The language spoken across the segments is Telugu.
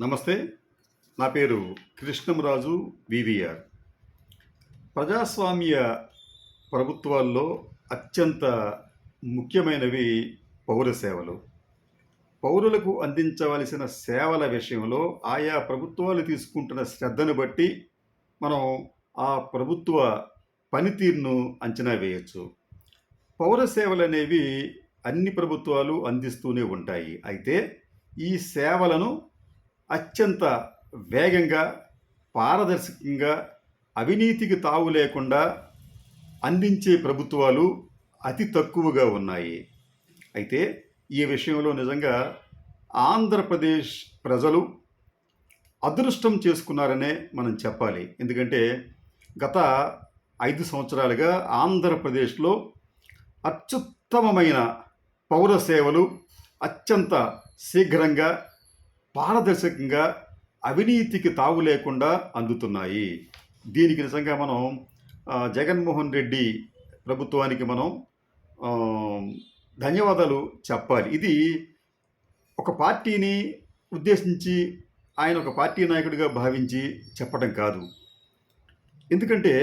నమస్తే నా పేరు కృష్ణంరాజు వివిఆర్. ప్రజాస్వామ్య ప్రభుత్వాల్లో అత్యంత ముఖ్యమైనవి పౌర సేవలు. పౌరులకు అందించవలసిన సేవల విషయంలో ఆయా ప్రభుత్వాలు తీసుకుంటున్న శ్రద్ధను బట్టి మనం ఆ ప్రభుత్వ పనితీరును అంచనా వేయచ్చు. పౌర సేవలు అనేవి అన్ని ప్రభుత్వాలు అందిస్తూనే ఉంటాయి. అయితే ఈ సేవలను అత్యంత వేగంగా పారదర్శకంగా అవినీతికి తావు లేకుండా అందించే ప్రభుత్వాలు అతి తక్కువగా ఉన్నాయి. అయితే ఈ విషయంలో నిజంగా ఆంధ్రప్రదేశ్ ప్రజలు అదృష్టం చేసుకున్నారనే మనం చెప్పాలి. ఎందుకంటే గత ఐదు సంవత్సరాలుగా ఆంధ్రప్రదేశ్లో అత్యుత్తమమైన పౌర సేవలు అత్యంత శీఘ్రంగా పారదర్శకంగా అవినీతికి తావు లేకుండా అందుతున్నాయి. దీనికి నిజంగా మనం జగన్మోహన్ రెడ్డి ప్రభుత్వానికి మనం ధన్యవాదాలు చెప్పాలి. ఇది ఒక పార్టీని ఉద్దేశించి ఆయన ఒక పార్టీ నాయకుడిగా భావించి చెప్పడం కాదు. ఎందుకంటే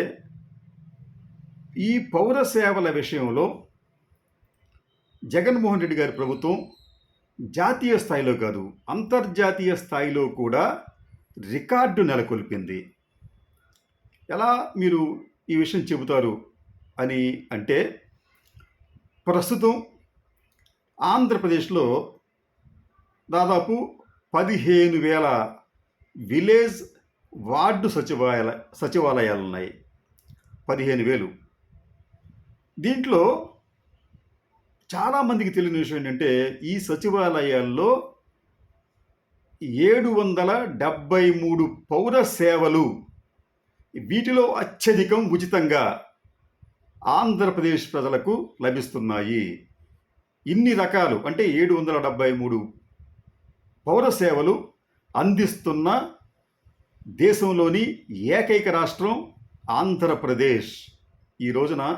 ఈ పౌర సేవల విషయంలో జగన్మోహన్ రెడ్డి గారి ప్రభుత్వం జాతీయ స్థాయిలో కాదు అంతర్జాతీయ స్థాయిలో కూడా రికార్డు నెలకొల్పింది. ఎలా మీరు ఈ విషయం చెబుతారు అని అంటే ప్రస్తుతం ఆంధ్రప్రదేశ్లో దాదాపు పదిహేను వేల విలేజ్ వార్డు సచివాలయ సచివాలయాలు ఉన్నాయి పదిహేను వేలు. దీంట్లో చాలామందికి తెలియని విషయం ఏంటంటే ఈ సచివాలయాల్లో ఏడు వందల డెబ్భై మూడు పౌర సేవలు వీటిలో అత్యధికం ఉచితంగా ఆంధ్రప్రదేశ్ ప్రజలకు లభిస్తున్నాయి. ఇన్ని రకాలు అంటే ఏడు వందల డెబ్భై మూడు పౌర సేవలు అందిస్తున్న దేశంలోని ఏకైక రాష్ట్రం ఆంధ్రప్రదేశ్. ఈ రోజున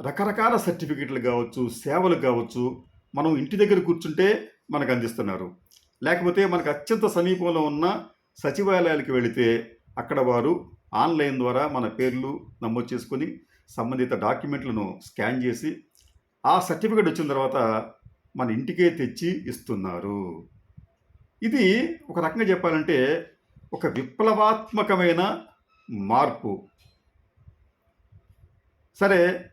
రకరకాల సర్టిఫికెట్లు కావచ్చు సేవలు కావచ్చు మనం ఇంటి దగ్గర కూర్చుంటే మనకు అందిస్తున్నారు. లేకపోతే మనకు అత్యంత సమీపంలో ఉన్న సచివాలయాలకు వెళితే అక్కడ వారు ఆన్లైన్ ద్వారా మన పేర్లు నమోదు చేసుకొని సంబంధిత డాక్యుమెంట్లను స్కాన్ చేసి ఆ సర్టిఫికెట్ వచ్చిన తర్వాత మన ఇంటికే తెచ్చి ఇస్తున్నారు. ఇది ఒక రకంగా చెప్పాలంటే ఒక విప్లవాత్మకమైన మార్పు. సరే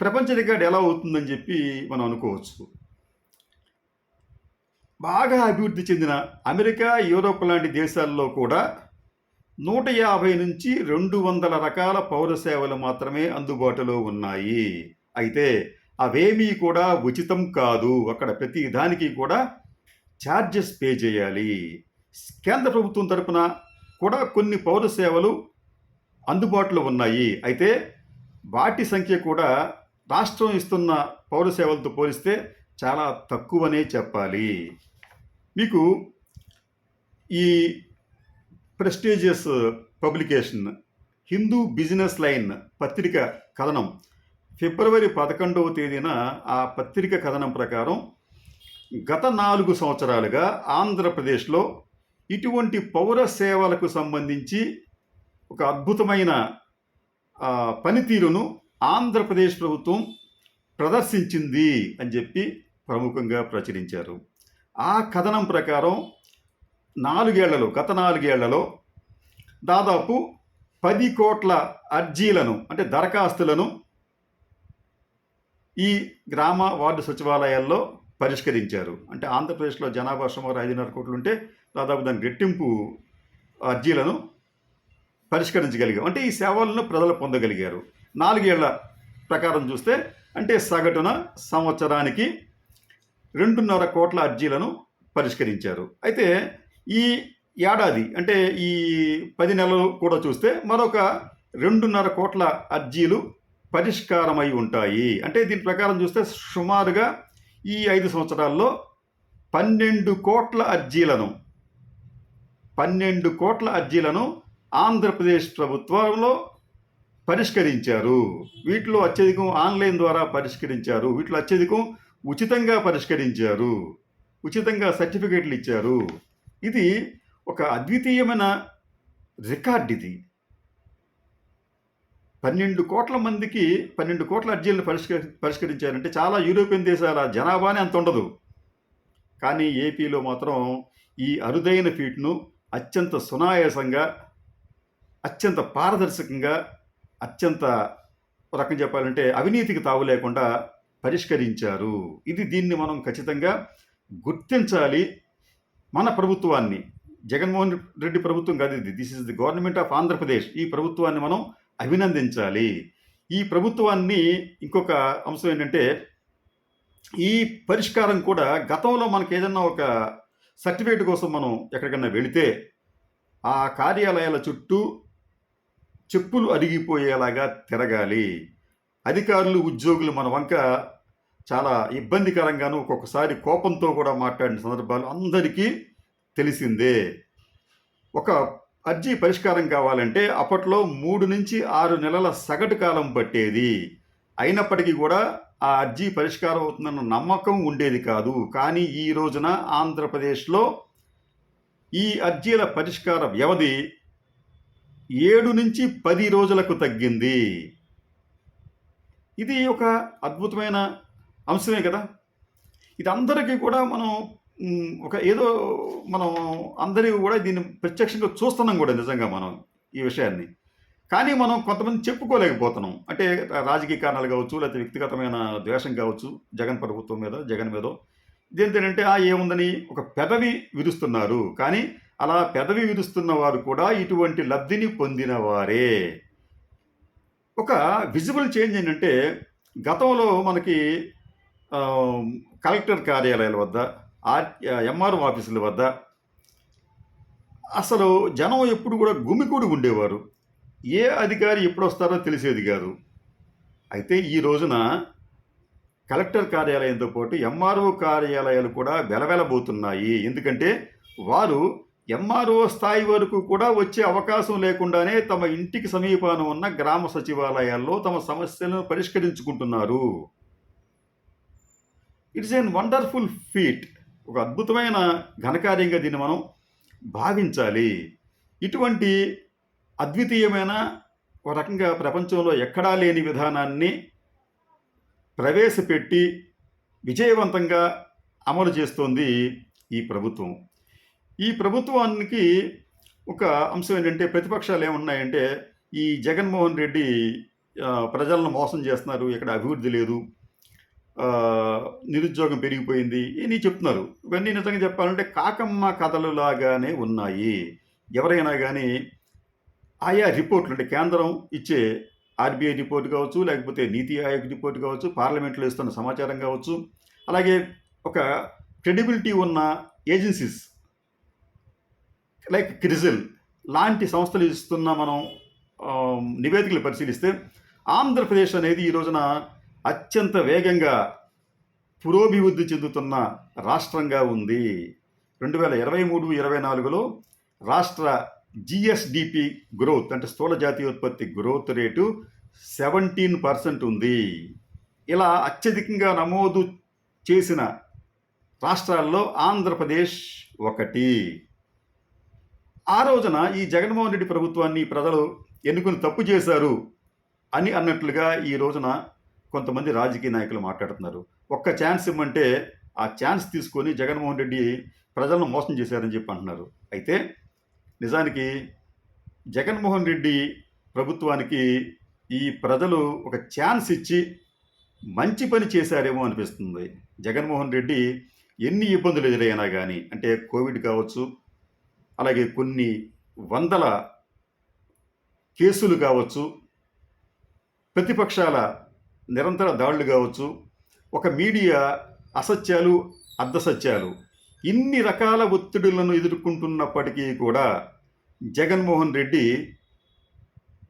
ప్రపంచ రికార్డు ఎలా అవుతుందని చెప్పి మనం అనుకోవచ్చు. బాగా అభివృద్ధి చెందిన అమెరికా యూరోప్ లాంటి దేశాల్లో కూడా నూట యాభై నుంచి రెండు వందల రకాల పౌర సేవలు మాత్రమే అందుబాటులో ఉన్నాయి. అయితే అవేమీ కూడా ఉచితం కాదు. అక్కడ ప్రతి దానికి కూడా ఛార్జెస్ పే చేయాలి. కేంద్ర ప్రభుత్వం తరపున కూడా కొన్ని పౌర సేవలు అందుబాటులో ఉన్నాయి. అయితే వాటి సంఖ్య కూడా రాష్ట్రం ఇస్తున్న పౌర సేవలతో పోలిస్తే చాలా తక్కువనే చెప్పాలి. మీకు ఈ prestigious publication Hindu Business Line పత్రిక కథనం ఫిబ్రవరి పదకొండవ తేదీన ఆ పత్రిక కథనం ప్రకారం గత నాలుగు సంవత్సరాలుగా ఆంధ్రప్రదేశ్లో ఇటువంటి పౌర సేవలకు సంబంధించి ఒక అద్భుతమైన పనితీరును ఆంధ్రప్రదేశ్ ప్రభుత్వం ప్రదర్శించింది అని చెప్పి ప్రముఖంగా ప్రచురించారు. ఆ కథనం ప్రకారం నాలుగేళ్ళలో గత నాలుగేళ్ళలో దాదాపు పది కోట్ల అర్జీలను అంటే దరఖాస్తులను ఈ గ్రామ వార్డు సచివాలయాల్లో పరిష్కరించారు. అంటే ఆంధ్రప్రదేశ్లో జనాభా సుమారు ఐదున్నర కోట్లు ఉంటే దాదాపు దాని రెట్టింపు అర్జీలను పరిష్కరించగలిగాం అంటే ఈ సేవలను ప్రజలు పొందగలిగారు. నాలుగేళ్ళ ప్రకారం చూస్తే అంటే సగటున సంవత్సరానికి రెండున్నర కోట్ల అర్జీలను పరిష్కరించారు. అయితే ఈ ఏడాది అంటే ఈ పది నెలలు కూడా చూస్తే మరొక రెండున్నర కోట్ల అర్జీలు పరిష్కారమై ఉంటాయి. అంటే దీని ప్రకారం చూస్తే సుమారుగా ఈ ఐదు సంవత్సరాల్లో పన్నెండు కోట్ల అర్జీలను పన్నెండు కోట్ల అర్జీలను ఆంధ్రప్రదేశ్ ప్రభుత్వంలో పరిష్కరించారు. వీటిలో అత్యధికం ఆన్లైన్ ద్వారా పరిష్కరించారు. వీటిలో అత్యధికం ఉచితంగా పరిష్కరించారు. ఉచితంగా సర్టిఫికేట్లు ఇచ్చారు. ఇది ఒక అద్వితీయమైన రికార్డ్ ఇది. పన్నెండు కోట్ల మందికి పన్నెండు కోట్ల అర్జీలను పరిష్కరి పరిష్కరించారంటే చాలా యూరోపియన్ దేశాల జనాభానే అంత ఉండదు. కానీ ఏపీలో మాత్రం ఈ అరుదైన ఫీట్ను అత్యంత సునాయాసంగా అత్యంత పారదర్శకంగా అత్యంత రకం చెప్పాలంటే అవినీతికి తావు లేకుండా పరిష్కరించారు. ఇది దీన్ని మనం ఖచ్చితంగా గుర్తించాలి మన ప్రభుత్వాన్ని. జగన్మోహన్ రెడ్డి ప్రభుత్వం కాదు ఇది. This is the government of Andhra Pradesh ఈ ప్రభుత్వాన్ని మనం అభినందించాలి. ఈ ప్రభుత్వాన్ని ఇంకొక అంశం ఏంటంటే ఈ పరిష్కారం కూడా గతంలో మనకి ఏదన్నా ఒక సర్టిఫికేట్ కోసం మనం ఎక్కడికైనా వెళితే ఆ కార్యాలయాల చుట్టూ చెప్పులు అరిగిపోయేలాగా తిరగాలి. అధికారులు ఉద్యోగులు మన వంక చాలా ఇబ్బందికరంగాను ఒక్కొక్కసారి కోపంతో కూడా మాట్లాడిన సందర్భాలు అందరికీ తెలిసిందే. ఒక అర్జీ పరిష్కారం కావాలంటే అప్పట్లో మూడు నుంచి ఆరు నెలల సగటు కాలం పట్టేది. అయినప్పటికీ కూడా ఆ అర్జీ పరిష్కారం అవుతుందన్న నమ్మకం ఉండేది కాదు. కానీ ఈ రోజున ఆంధ్రప్రదేశ్లో ఈ అర్జీల పరిష్కార వ్యవధి ఏడు నుంచి పది రోజులకు తగ్గింది. ఇది ఒక అద్భుతమైన అంశమే కదా. ఇది అందరికీ కూడా మనం ఒక ఏదో మనం అందరి కూడా దీన్ని ప్రత్యక్షంగా చూస్తున్నాం కూడా నిజంగా మనం ఈ విషయాన్ని. కానీ మనం కొంతమంది చెప్పుకోలేకపోతున్నాం. అంటే రాజకీయ కారణాలు కావచ్చు లేకపోతే వ్యక్తిగతమైన ద్వేషం కావచ్చు జగన్ ప్రభుత్వం మీద జగన్ మీద. ఇదేంటంటే ఆ ఏముందని ఒక పెదవి విరుస్తున్నారు. కానీ అలా పెదవి విరుస్తున్న వారు కూడా ఇటువంటి లబ్ధిని పొందినవారే. ఒక విజిబుల్ చేంజ్ ఏంటంటే గతంలో మనకి కలెక్టర్ కార్యాలయాల వద్ద ఆర్ ఎంఆర్ఓ ఆఫీసుల వద్ద అసలు జనం ఎప్పుడు కూడా గుమికూడి ఉండేవారు. ఏ అధికారి ఎప్పుడు వస్తారో తెలిసేది కాదు. అయితే ఈ రోజున కలెక్టర్ కార్యాలయంతో పాటు ఎంఆర్ఓ కార్యాలయాలు కూడా వెలవెలబోతున్నాయి. ఎందుకంటే వారు ఎంఆర్ఓ స్థాయి వరకు కూడా వచ్చే అవకాశం లేకుండానే తమ ఇంటికి సమీపాన ఉన్న గ్రామ సచివాలయాల్లో తమ సమస్యలను పరిష్కరించుకుంటున్నారు. ఇట్స్ ఎన్ వండర్ఫుల్ ఫీట్ ఒక అద్భుతమైన ఘనకార్యంగా దీన్ని మనం భావించాలి. ఇటువంటి అద్వితీయమైన ఒక రకంగా ప్రపంచంలో ఎక్కడా లేని విధానాన్ని ప్రవేశపెట్టి విజయవంతంగా అమలు చేస్తోంది ఈ ప్రభుత్వం. ఈ ప్రభుత్వానికి ఒక అంశం ఏంటంటే ప్రతిపక్షాలు ఏమున్నాయంటే ఈ జగన్మోహన్ రెడ్డి ప్రజలను మోసం చేస్తున్నారు ఇక్కడ అభివృద్ధి లేదు నిరుద్యోగం పెరిగిపోయింది ఇవన్నీ చెప్తున్నారు. ఇవన్నీ నిజంగా చెప్పాలంటే కాకమ్మ కథలు లాగానే ఉన్నాయి. ఎవరైనా కానీ ఆయా రిపోర్ట్లు అంటే కేంద్రం ఇచ్చే ఆర్బీఐ రిపోర్ట్ కావచ్చు లేకపోతే నీతి ఆయోగ్ రిపోర్ట్ కావచ్చు పార్లమెంట్లో ఇస్తున్న సమాచారం కావచ్చు అలాగే ఒక క్రెడిబిలిటీ ఉన్న ఏజెన్సీస్ లైక్ క్రిజిల్ లాంటి సంస్థలు ఇస్తున్న మనం నివేదికలు పరిశీలిస్తే ఆంధ్రప్రదేశ్ అనేది ఈ రోజున అత్యంత వేగంగా పురోభివృద్ధి చెందుతున్న రాష్ట్రంగా ఉంది. రెండు వేల ఇరవై మూడు ఇరవై నాలుగులో రాష్ట్ర జిఎస్డిపి గ్రోత్ అంటే స్థూల జాతీయోత్పత్తి గ్రోత్ రేటు సెవెంటీన్ పర్సెంట్ ఉంది. ఇలా అత్యధికంగా నమోదు చేసిన రాష్ట్రాల్లో ఆంధ్రప్రదేశ్ ఒకటి. ఆ రోజున ఈ జగన్మోహన్ రెడ్డి ప్రభుత్వాన్ని ప్రజలు ఎన్నుకుని తప్పు చేశారు అని అన్నట్లుగా ఈ రోజున కొంతమంది రాజకీయ నాయకులు మాట్లాడుతున్నారు. ఒక్క ఛాన్స్ ఇమ్మంటే ఆ ఛాన్స్ తీసుకొని జగన్మోహన్ రెడ్డి ప్రజలను మోసం చేశారని చెప్పి అంటున్నారు. అయితే నిజానికి జగన్మోహన్ రెడ్డి ప్రభుత్వానికి ఈ ప్రజలు ఒక ఛాన్స్ ఇచ్చి మంచి పని చేశారేమో అనిపిస్తుంది. జగన్మోహన్ రెడ్డి ఎన్ని ఇబ్బందులు ఎదురైనా కానీ అంటే కోవిడ్ కావచ్చు అలాగే కొన్ని వందల కేసులు కావచ్చు ప్రతిపక్షాల నిరంతర దాడులు కావచ్చు ఒక మీడియా అసత్యాలు అర్ధసత్యాలు ఇన్ని రకాల ఒత్తిడులను ఎదుర్కొంటున్నప్పటికీ కూడా జగన్మోహన్ రెడ్డి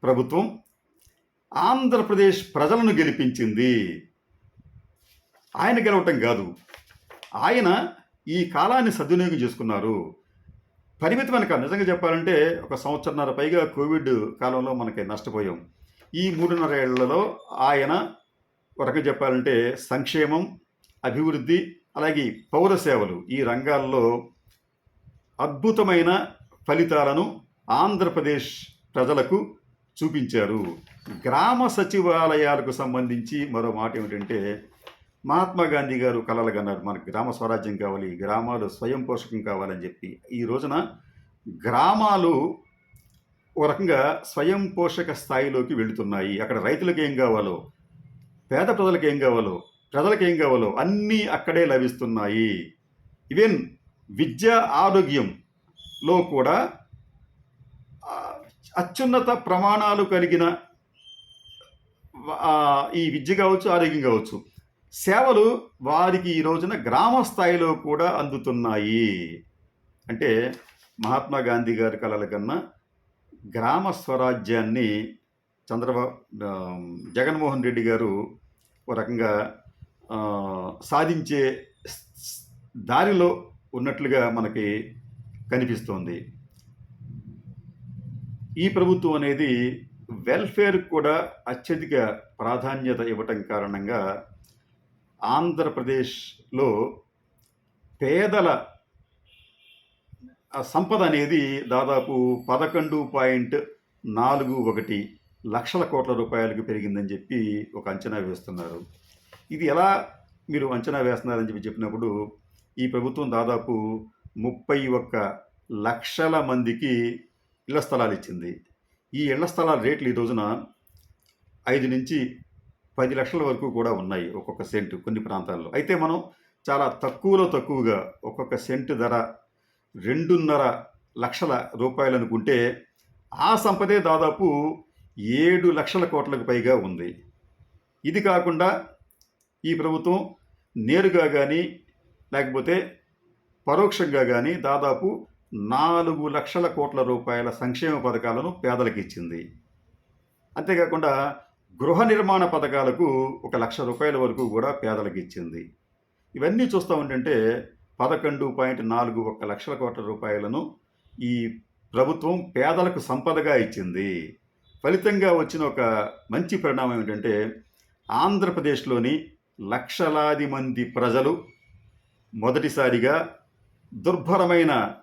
ప్రభుత్వం ఆంధ్రప్రదేశ్ ప్రజలను గెలిపించింది. ఆయన గెలవటం కాదు. ఆయన ఈ కాలాన్ని సద్వినియోగం చేసుకున్నారు. పరిమితమైన కాదు. నిజంగా చెప్పాలంటే ఒక సంవత్సరన్నర పైగా కోవిడ్ కాలంలో మనకి నష్టపోయాం. ఈ మూడున్నర ఏళ్ళలో ఆయన ఒక రకంగా చెప్పాలంటే సంక్షేమం అభివృద్ధి అలాగే పౌర సేవలు ఈ రంగాల్లో అద్భుతమైన ఫలితాలను ఆంధ్రప్రదేశ్ ప్రజలకు చూపించారు. గ్రామ సచివాలయాలకు సంబంధించి మరో మాట ఏమిటంటే మహాత్మా గాంధీ గారు కలలు కన్నారు మనకు గ్రామ స్వరాజ్యం కావాలి గ్రామాలు స్వయం పోషకం కావాలని చెప్పి. ఈ రోజున గ్రామాలు ఒక రకంగా స్వయం పోషక స్థాయిలోకి వెళుతున్నాయి. అక్కడ రైతులకు ఏం కావాలో పేద ప్రజలకు ఏం కావాలో ప్రజలకు ఏం కావాలో అన్నీ అక్కడే లభిస్తున్నాయి. ఈవెన్ విద్య ఆరోగ్యంలో కూడా అత్యున్నత ప్రమాణాలు కలిగిన ఈ విద్య కావచ్చు ఆరోగ్యం కావచ్చు సేవలు వారికి ఈ రోజున గ్రామ స్థాయిలో కూడా అందుతున్నాయి. అంటే మహాత్మా గాంధీ గారి కళల కన్నా గ్రామ స్వరాజ్యాన్ని చంద్రబాబు జగన్మోహన్ రెడ్డి గారు ఒక రకంగా సాధించే స్- దారిలో ఉన్నట్లుగా మనకి కనిపిస్తోంది. ఈ ప్రభుత్వం అనేది వెల్ఫేర్ కూడా అత్యధిక ప్రాధాన్యత ఇవ్వటం కారణంగా ఆంధ్రప్రదేశ్లో పేదల సంపద అనేది దాదాపు పదకొండు పాయింట్ నాలుగు ఒకటి లక్షల కోట్ల రూపాయలకు పెరిగిందని చెప్పి ఒక అంచనా వేస్తున్నారు. ఇది ఎలా మీరు అంచనా వేస్తున్నారని చెప్పి చెప్పినప్పుడు ఈ ప్రభుత్వం దాదాపు ముప్పై ఒక్క లక్షల మందికి ఇళ్ళ స్థలాలు ఇచ్చింది. ఈ ఇళ్ళ స్థలాల రేట్లు ఈ రోజున ఐదు నుంచి పది లక్షల వరకు కూడా ఉన్నాయి ఒక్కొక్క సెంటు కొన్ని ప్రాంతాల్లో. అయితే మనం చాలా తక్కువలో తక్కువగా ఒక్కొక్క సెంటు ధర రెండున్నర లక్షల రూపాయలు అనుకుంటే ఆ సంపదే దాదాపు ఏడు లక్షల కోట్లకు పైగా ఉంది. ఇది కాకుండా ఈ ప్రభుత్వం నేరుగా కానీ లేకపోతే పరోక్షంగా కానీ దాదాపు నాలుగు లక్షల కోట్ల రూపాయల సంక్షేమ పథకాలను పేదలకు ఇచ్చింది. అంతేకాకుండా గృహ నిర్మాణ పథకాలకు ఒక లక్ష రూపాయల వరకు కూడా పేదలకు ఇచ్చింది. ఇవన్నీ చూస్తూ ఉంటుంటే పదకొండు పాయింట్ నాలుగు ఒక లక్షల కోట్ల రూపాయలను ఈ ప్రభుత్వం పేదలకు సంపదగా ఇచ్చింది. ఫలితంగా వచ్చిన ఒక మంచి పరిణామం ఏంటంటే ఆంధ్రప్రదేశ్లోని లక్షలాది మంది ప్రజలు మొదటిసారిగా దుర్భరమైన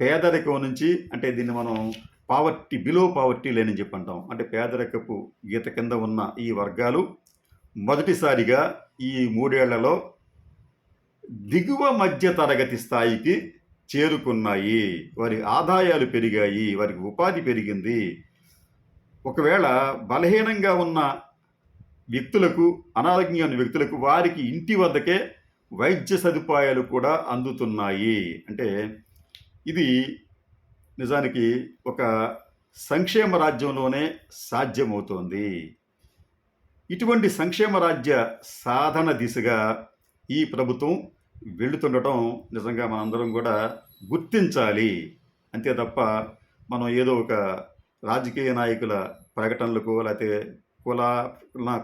పేదరికం నుంచి అంటే దీన్ని మనం పావర్టీ బిలో పావర్టీ లేని చెప్పి అంటాం అంటే పేదరికపు గీత కింద ఉన్న ఈ వర్గాలు మొదటిసారిగా ఈ మూడేళ్ళలో దిగువ మధ్య తరగతి స్థాయికి చేరుకున్నాయి. వారి ఆదాయాలు పెరిగాయి వారికి ఉపాధి పెరిగింది. ఒకవేళ బలహీనంగా ఉన్న వ్యక్తులకు అనారోగ్యం ఉన్న వ్యక్తులకు వారికి ఇంటి వద్దకే వైద్య సదుపాయాలు కూడా అందుతున్నాయి. అంటే ఇది నిజానికి ఒక సంక్షేమ రాజ్యంలోనే సాధ్యమవుతోంది. ఇటువంటి సంక్షేమ రాజ్య సాధన దిశగా ఈ ప్రభుత్వం వెళుతుండటం నిజంగా మనందరం కూడా గుర్తించాలి. అంతే తప్ప మనం ఏదో ఒక రాజకీయ నాయకుల ప్రకటనలకు లేకపోతే కుల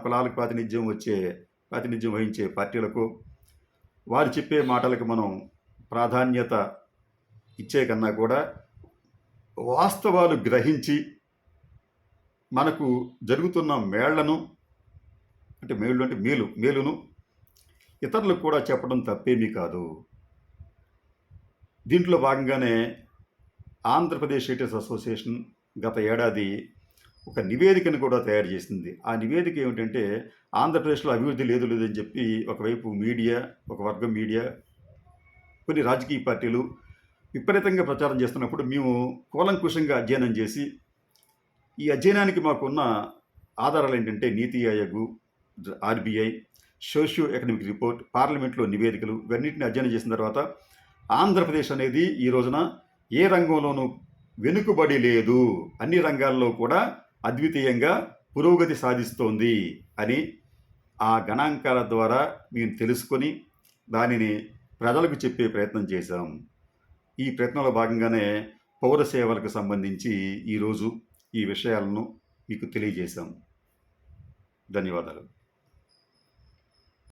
కులాలకు ప్రాతినిధ్యం వచ్చే ప్రాతినిధ్యం వహించే పార్టీలకు వారు చెప్పే మాటలకు మనం ప్రాధాన్యత ఇచ్చే కన్నా కూడా వాస్తవాలు గ్రహించి మనకు జరుగుతున్న మేళ్ళను అంటే మేళ్ళు అంటే మేలు మేలును ఇతరులకు కూడా చెప్పడం తప్పేమీ కాదు. దీంట్లో భాగంగానే ఆంధ్రప్రదేశ్ రైటర్స్ అసోసియేషన్ గత ఏడాది ఒక నివేదికను కూడా తయారు చేసింది. ఆ నివేదిక ఏమిటంటే ఆంధ్రప్రదేశ్లో అభివృద్ధి లేదు లేదని చెప్పి ఒకవైపు మీడియా ఒక వర్గం మీడియా కొన్ని రాజకీయ పార్టీలు విపరీతంగా ప్రచారం చేస్తున్నప్పుడు మేము కూలంకుషంగా అధ్యయనం చేసి ఈ అధ్యయనానికి మాకున్న ఆధారాలు ఏంటంటే NITI Aayog RBI socio economic report పార్లమెంట్లో నివేదికలు ఇవన్నింటిని అధ్యయనం చేసిన తర్వాత ఆంధ్రప్రదేశ్ అనేది ఈ రోజున ఏ రంగంలోనూ వెనుకబడి లేదు. అన్ని రంగాల్లో కూడా అద్వితీయంగా పురోగతి సాధిస్తోంది అని ఆ గణాంకాల ద్వారా మేము తెలుసుకొని దానిని ప్రజలకు చెప్పే ప్రయత్నం చేశాం. ఈ ప్రయత్నంలో భాగంగానే పౌర సేవలకు సంబంధించి ఈరోజు ఈ విషయాలను మీకు తెలియజేశాం. ధన్యవాదాలు.